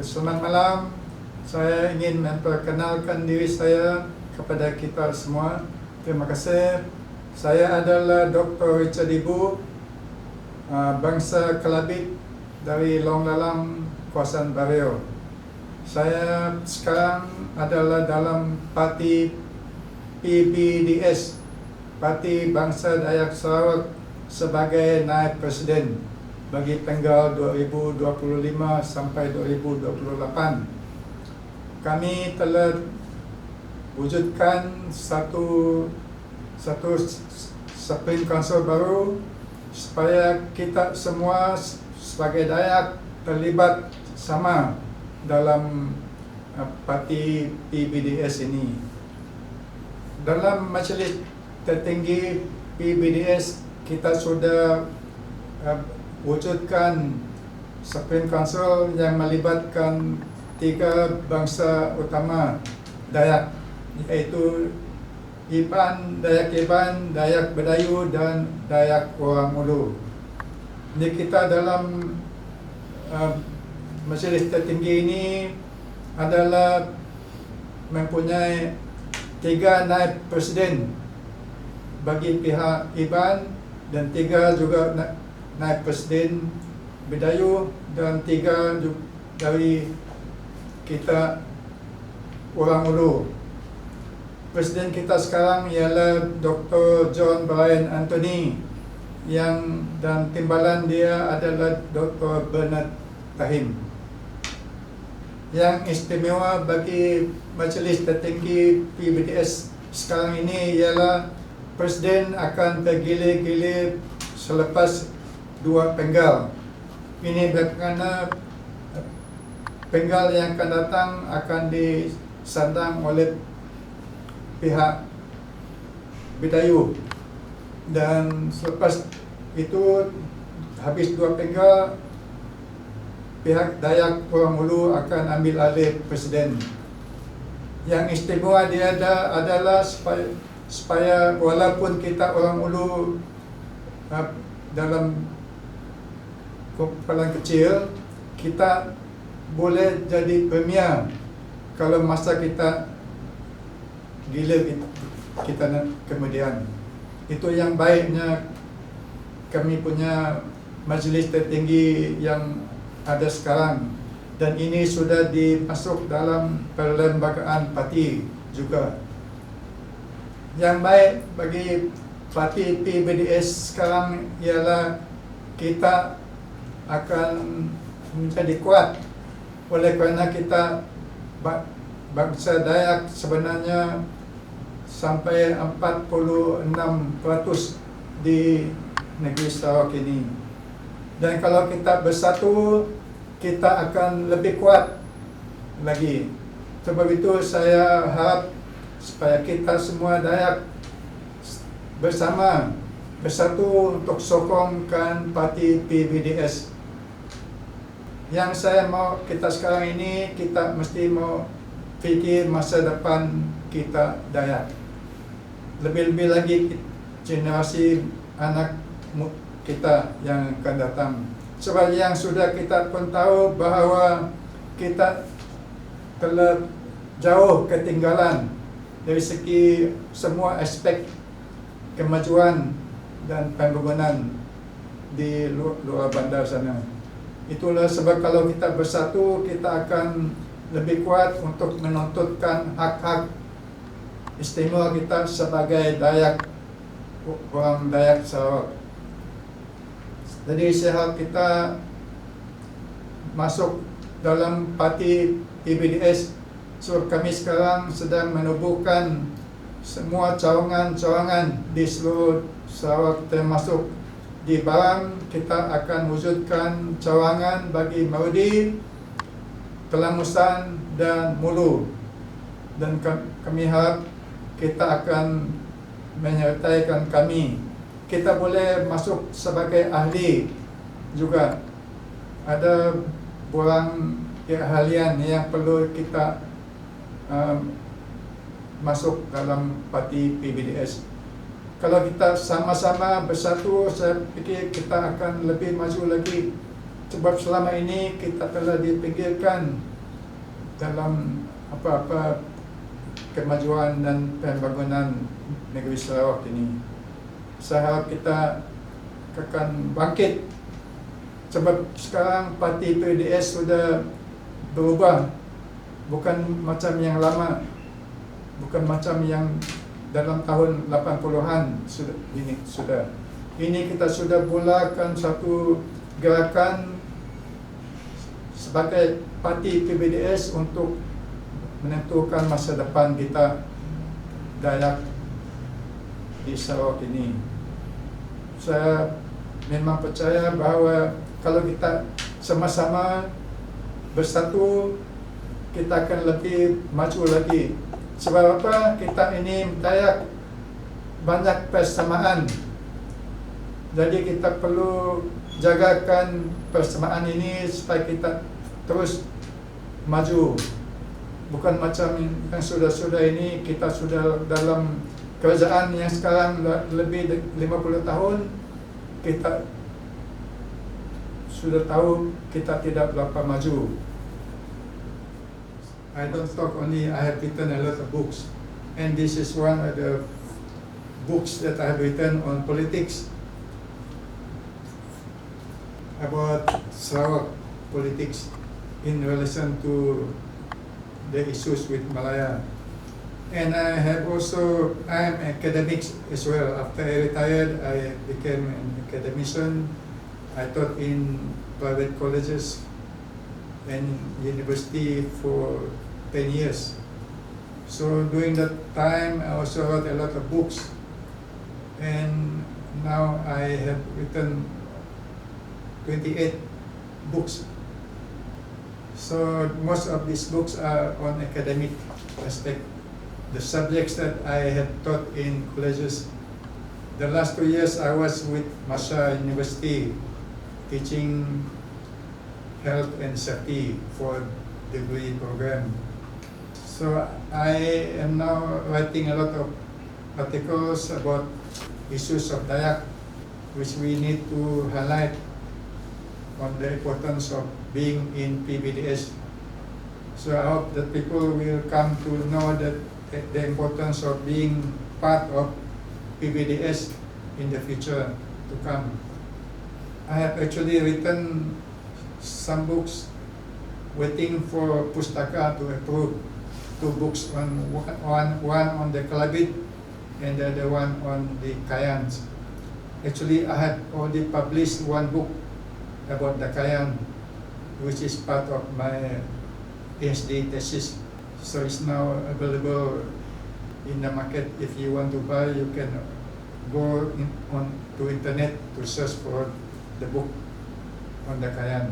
Selamat malam. Saya ingin memperkenalkan diri saya kepada kita semua. Terima kasih. Saya adalah Dr. Richard Ibu, uh, bangsa Kelabit dari Long Lalang, kawasan Bario. Saya sekarang adalah dalam parti PBDS, Parti Bangsa Dayak Sarawak sebagai naib presiden bagi tanggal 2025 sampai 2028. Kami telah wujudkan satu satu Supreme Council baru supaya kita semua sebagai Dayak terlibat sama dalam uh, parti PBDS ini. Dalam majlis tertinggi PBDS kita sudah uh, wujudkan Supreme Council yang melibatkan tiga bangsa utama Dayak iaitu Iban, Dayak Iban, Dayak Bedayu dan Dayak Orang Ulu. Ini kita dalam uh, majlis tertinggi ini adalah mempunyai tiga naib presiden bagi pihak Iban dan tiga juga naib presiden Bedayu dan tiga dari kita orang ulu. Presiden kita sekarang ialah Dr. John Brian Anthony yang dan timbalan dia adalah Dr. Bernard Tahim. Yang istimewa bagi majlis tertinggi PBDS sekarang ini ialah Presiden akan tergilir-gilir selepas dua penggal. Ini berkena penggal yang akan datang akan disandang oleh pihak Bidayu dan selepas itu habis dua penggal pihak Dayak Pulang Ulu akan ambil alih presiden. Yang istimewa dia ada adalah supaya, supaya walaupun kita orang ulu uh, dalam kumpulan kecil kita boleh jadi premier kalau masa kita gila kita nak kemudian. Itu yang baiknya. Kami punya majlis tertinggi yang ada sekarang. Dan ini sudah dimasuk dalam perlembagaan parti juga. Yang baik bagi parti PBDS sekarang ialah kita akan menjadi kuat oleh kerana kita bangsa Dayak sebenarnya sampai 46% di negeri Sarawak ini. Dan kalau kita bersatu, kita akan lebih kuat lagi. Sebab itu saya harap supaya kita semua Dayak bersama bersatu untuk sokongkan parti PBDS. Yang saya mau kita sekarang ini kita mesti mau fikir masa depan kita Dayak. Lebih-lebih lagi generasi anak kita yang akan datang. Sebab yang sudah kita pun tahu bahawa kita telah jauh ketinggalan dari segi semua aspek kemajuan dan pembangunan di luar bandar sana. Itulah sebab kalau kita bersatu, kita akan lebih kuat untuk menuntutkan hak-hak istimewa kita sebagai Dayak orang Dayak Sarawak. Jadi harap kita masuk dalam parti PBDS. So kami sekarang sedang menubuhkan semua cawangan-cawangan di seluruh Sarawak termasuk di Barang kita akan wujudkan cawangan bagi Maudi, Kelamusan dan Mulu. Dan kami harap kita akan menyertaikan kami. Kita boleh masuk sebagai ahli juga. Ada borang keahlian yang perlu kita um, masuk dalam parti PBDS. Kalau kita sama-sama bersatu, saya fikir kita akan lebih maju lagi. Sebab selama ini kita telah dipinggirkan dalam apa-apa kemajuan dan pembangunan negeri Sarawak ini. Saya harap kita akan bangkit sebab sekarang parti PDS sudah berubah bukan macam yang lama bukan macam yang dalam tahun 80-an sudah ini sudah ini kita sudah mulakan satu gerakan sebagai parti PBDS untuk menentukan masa depan kita Dayak di Sarawak ini. Saya memang percaya bahawa kalau kita sama-sama bersatu kita akan lebih maju lagi. Sebab apa? Kita ini Dayak banyak persamaan. Jadi kita perlu jagakan persamaan ini supaya kita terus maju bukan macam yang sudah-sudah ini kita sudah dalam kerajaan yang sekarang lebih 50 tahun kita sudah tahu kita tidak berapa maju I don't talk only I have written a lot of books and this is one of the books that I have written on politics about Sarawak politics in relation to the issues with Malaya. And I have also, I am academics as well. After I retired, I became an academician. I taught in private colleges and university for 10 years. So during that time, I also wrote a lot of books. And now I have written 28 books. So most of these books are on academic aspect. The subjects that I had taught in colleges. The last two years I was with Masha University teaching health and safety for degree program. So I am now writing a lot of articles about issues of Dayak which we need to highlight on the importance of being in PBDS. So I hope that people will come to know that the importance of being part of PBDS in the future to come. I have actually written some books waiting for Pustaka to approve. Two books, on one, one on the Kalabit and the other one on the Kayans. Actually, I had already published one book about the Kayan, which is part of my PhD thesis. So it's now available in the market. If you want to buy, you can go in, on to internet to search for the book on the Kayan.